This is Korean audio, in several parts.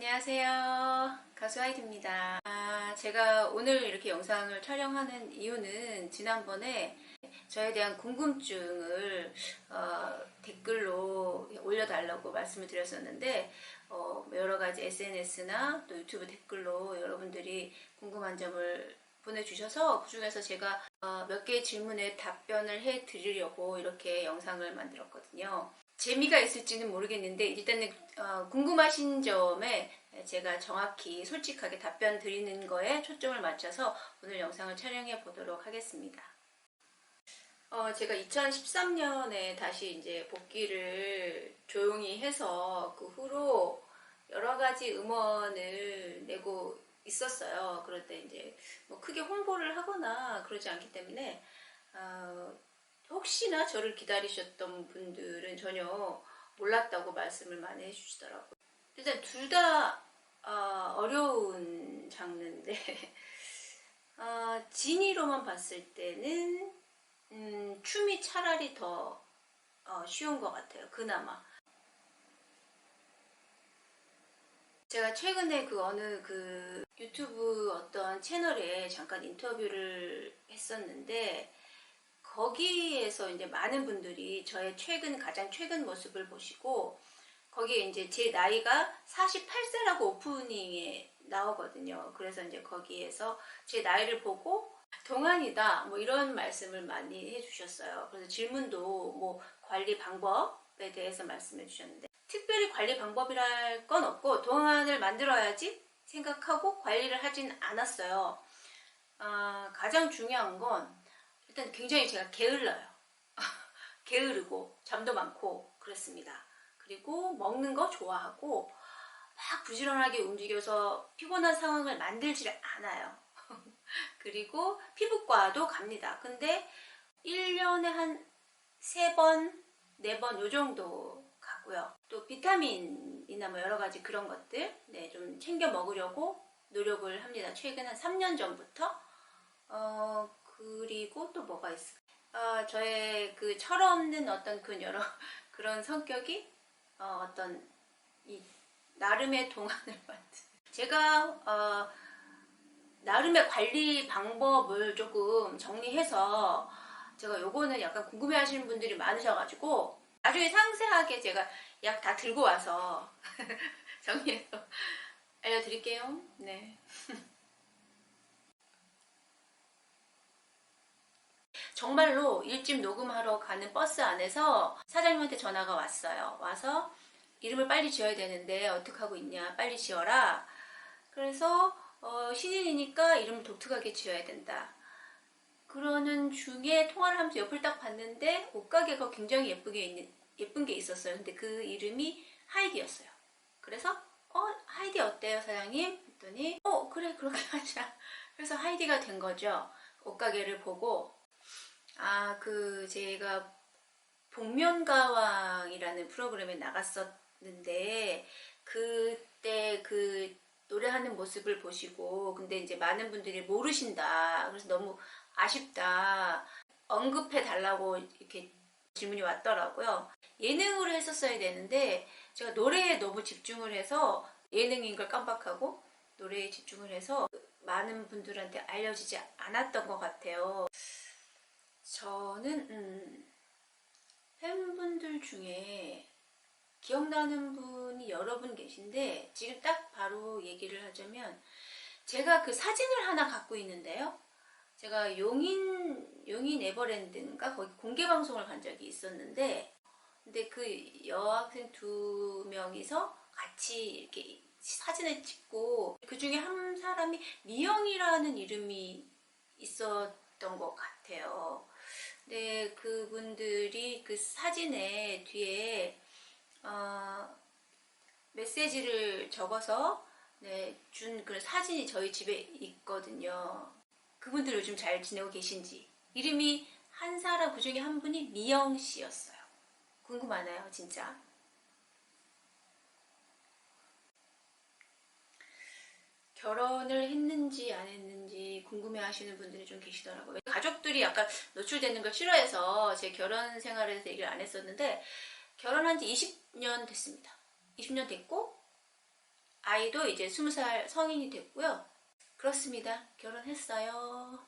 안녕하세요. 가수 하이드입니다. 아, 제가 오늘 이렇게 영상을 촬영하는 이유는 지난번에 저에 대한 궁금증을 어, 댓글로 올려달라고 말씀을 드렸었는데 어, 여러 가지 SNS나 또 유튜브 댓글로 여러분들이 궁금한 점을 보내주셔서 그 중에서 제가 어, 몇 개의 질문에 답변을 해 드리려고 이렇게 영상을 만들었거든요. 재미가 있을지는 모르겠는데 일단은 어, 궁금하신 점에 제가 정확히 솔직하게 답변 드리는 거에 초점을 맞춰서 오늘 영상을 촬영해 보도록 하겠습니다. 어, 제가 2013년에 다시 이제 복귀를 조용히 해서 그 후로 여러 가지 음원을 내고 있었어요. 때 이제 뭐 크게 홍보를 하거나 그러지 않기 때문에 어, 혹시나 저를 기다리셨던 분들은 전혀 몰랐다고 말씀을 많이 해주시더라고요. 일단 둘 다 어, 려운 장르인데 어, 진이로만 봤을 때는 음, 춤이 차라리 더 어, 쉬운 것 같아요. 그나마. 제가 최근에 그 어느 그 유튜브 어떤 채널에 잠깐 인터뷰를 했었는데 거기에서 이제 많은 분들이 저의 최근 가장 최근 모습을 보시고 거기에 이제 제 나이가 48세라고 오프닝에 나오거든요. 그래서 이제 거기에서 제 나이를 보고 동안이다 뭐 이런 말씀을 많이 해주셨어요. 그래서 질문도 뭐 관리 방법에 대해서 말씀해 주셨는데 특별히 관리 방법이랄 건 없고 동안을 만들어야지 생각하고 관리를 하진 않았어요. 아, 가장 중요한 건 일단 굉장히 제가 게을러요. 게으르고 잠도 많고 그렇습니다. 그리고 먹는 거 좋아하고 막 부지런하게 움직여서 피곤한 상황을 만들지를 않아요. 그리고 피부과도 갑니다. 근데 1년에 한 3번, 4번 요 정도 가고요. 또 비타민이나 뭐 여러 가지 그런 것들 네, 좀 챙겨 먹으려고 노력을 합니다. 최근 한 3년 전부터 어, 그리고 또 뭐가 있을까? 어, 저의 그 철없는 어떤 그 여러 그런 성격이 어, 떤이 나름의 동안을 만든 제가 어, 나름의 관리 방법을 조금 정리해서 제가 요거는 약간 궁금해 하시는 분들이 많으셔가지고 나중에 상세하게 제가 약 다 들고 와서 정리해서 알려드릴게요. 네. 정말로 일집 녹음하러 가는 버스 안에서 사장님한테 전화가 왔어요. 와서 이름을 빨리 지어야 되는데 어떻게 하고 있냐 빨리 지어라. 그래서 어, 신인이니까 이름을 독특하게 지어야 된다. 그러는 중에 통화를 하면서 옆을 딱 봤는데 옷가게가 굉장히 예쁘게 있는, 예쁜 게 있었어요. 근데 그 이름이 하이디였어요. 그래서 어 하이디 어때요 사장님? 했더니 어 그래 그렇게 하자. 그래서 하이디가 된 거죠. 옷가게를 보고 아 그 제가 복면가왕이라는 프로그램에 나갔었는데 그때 그 노래하는 모습을 보시고 근데 이제 많은 분들이 모르신다. 그래서 너무 아쉽다. 언급해 달라고 이렇게 질문이 왔더라고요. 예능으로 했었어야 되는데 제가 노래에 너무 집중을 해서 예능인 걸 깜빡하고 노래에 집중을 해서 많은 분들한테 알려지지 않았던 것 같아요. 저는 음, 팬분들 중에 기억나는 분이 여러 분 계신데 지금 딱 바로 얘기를 하자면 제가 그 사진을 하나 갖고 있는데요. 제가 용인 용인 에버랜드인가 거기 공개 방송을 간 적이 있었는데 근데 그 여학생 두 명이서 같이 이렇게 사진을 찍고 그 중에 한 사람이 미영이라는 이름이 있었던 것 같아요. 근데 그분들이 그 사진에 뒤에 어, 메시지를 적어서 네, 준 그런 사진이 저희 집에 있거든요. 그분들 요즘 잘 지내고 계신지. 이름이 한 사람 그 중에 한 분이 미영 씨였어요. 궁금하나요, 진짜? 결혼을 했는지 안 했는지 궁금해 하시는 분들이 좀 계시더라고요. 가족들이 약간 노출되는 걸 싫어해서 제 결혼 생활에 대해서 얘기를 안 했었는데 결혼한 지 20년 됐습니다. 20년 됐고 아이도 이제 20살 성인이 됐고요. 그렇습니다. 결혼했어요.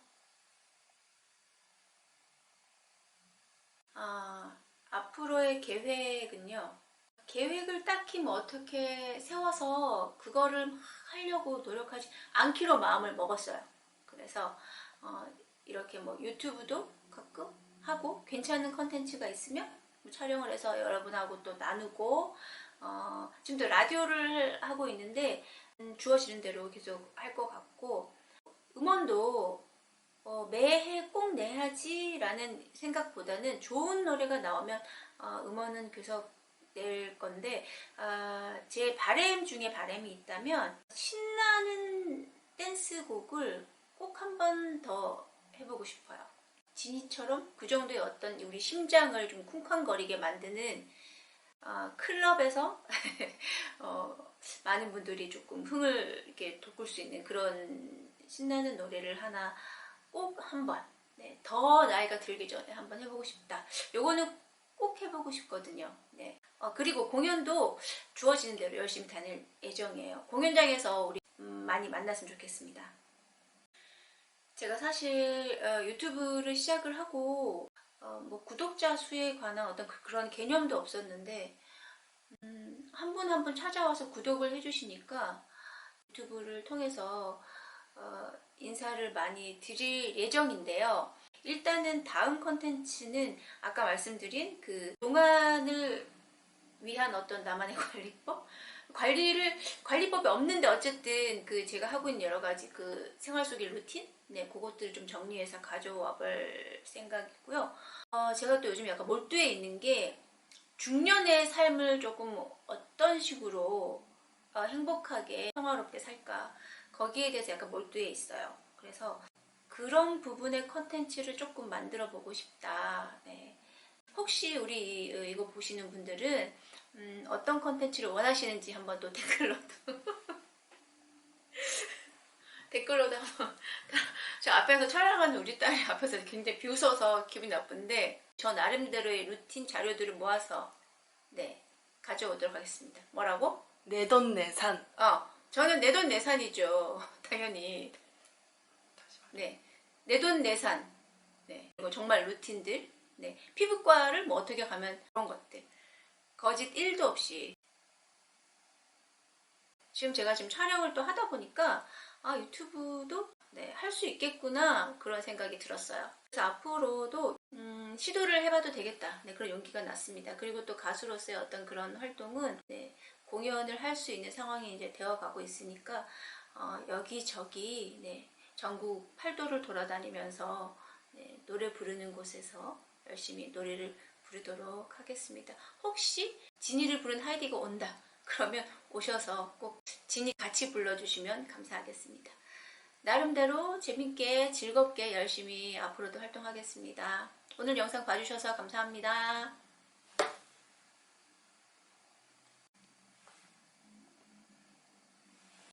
아, 앞으로의 계획은요. 계획을 딱히 뭐 어떻게 세워서 그거를 막 하려고 노력하지 않기로 마음을 먹었어요. 그래서 어, 이렇게 뭐 유튜브도 가끔 하고 괜찮은 컨텐츠가 있으면 뭐 촬영을 해서 여러분하고 또 나누고 어, 지금도 라디오를 하고 있는데 음, 주어지는 대로 계속 할 것 같고 음원도 어, 매해 꼭 내야지 라는 생각보다는 좋은 노래가 나오면 어, 음원은 계속 낼 건데 아, 제 바램 중에 바램이 있다면 신나는 댄스곡을 꼭 한 번 더 해보고 싶어요. 지니처럼 그 정도의 어떤 우리 심장을 좀 쿵쾅거리게 만드는 어, 클럽에서 어, 많은 분들이 조금 흥을 이렇게 돋굴 수 있는 그런 신나는 노래를 하나 꼭 한번 네, 더 나이가 들기 전에 한번 해보고 싶다. 요거는 꼭 해보고 싶거든요. 네. 어, 그리고 공연도 주어지는 대로 열심히 다닐 예정이에요. 공연장에서 우리 음, 많이 만났으면 좋겠습니다. 제가 사실 어, 유튜브를 시작을 하고 어, 뭐 구독자 수에 관한 어떤 그- 그런 개념도 없었는데 음, 한 분 한 분 찾아와서 구독을 해주시니까 유튜브를 통해서 어, 인사를 많이 드릴 예정인데요. 일단은 다음 컨텐츠는 아까 말씀드린 그 동안을 위한 어떤 나만의 관리법? 관리를 관리법이 없는데 어쨌든 그 제가 하고 있는 여러 가지 그 생활 속의 루틴, 네 그것들을 좀 정리해서 가져와 볼 생각이고요. 어, 제가 또 요즘 약간 몰두해 있는 게 중년의 삶을 조금 어떤 식으로 어, 행복하게 평화롭게 살까 거기에 대해서 약간 몰두해 있어요. 그래서 그런 부분의 컨텐츠를 조금 만들어 보고 싶다. 네. 혹시 우리 이- 이거 보시는 분들은 음, 어떤 컨텐츠를 원하시는지 한번 또 댓글로도 댓글로도 한번 저 앞에서 촬영하는 우리 딸이 앞에서 굉장히 비웃어서 기분이 나쁜데 저 나름대로의 루틴 자료들을 모아서 네 가져오도록 하겠습니다. 뭐라고? 내돈내산. 어 저는 내돈 내산이죠 당연히 네 내돈 내산 네 그리고 정말 루틴들 네 피부과를 뭐 어떻게 가면 그런 것들 거짓 1도 없이 지금 제가 지금 촬영을 또 하다 보니까 아 유튜브도 네, 할 수 있겠구나 그런 생각이 들었어요. 그래서 앞으로도 음, 시도를 해봐도 되겠다 네, 그런 용기가 났습니다. 그리고 또 가수로서의 어떤 그런 활동은 네, 공연을 할 수 있는 상황이 이제 되어가고 있으니까 어, 여기저기 네, 전국 팔도를 돌아다니면서 네, 노래 부르는 곳에서 열심히 노래를 부르도록 하겠습니다. 혹시 진이를 부른 하이디가 온다. 그러면 오셔서 꼭 진이 같이 불러주시면 감사하겠습니다. 나름대로 재밌게 즐겁게 열심히 앞으로도 활동하겠습니다. 오늘 영상 봐주셔서 감사합니다.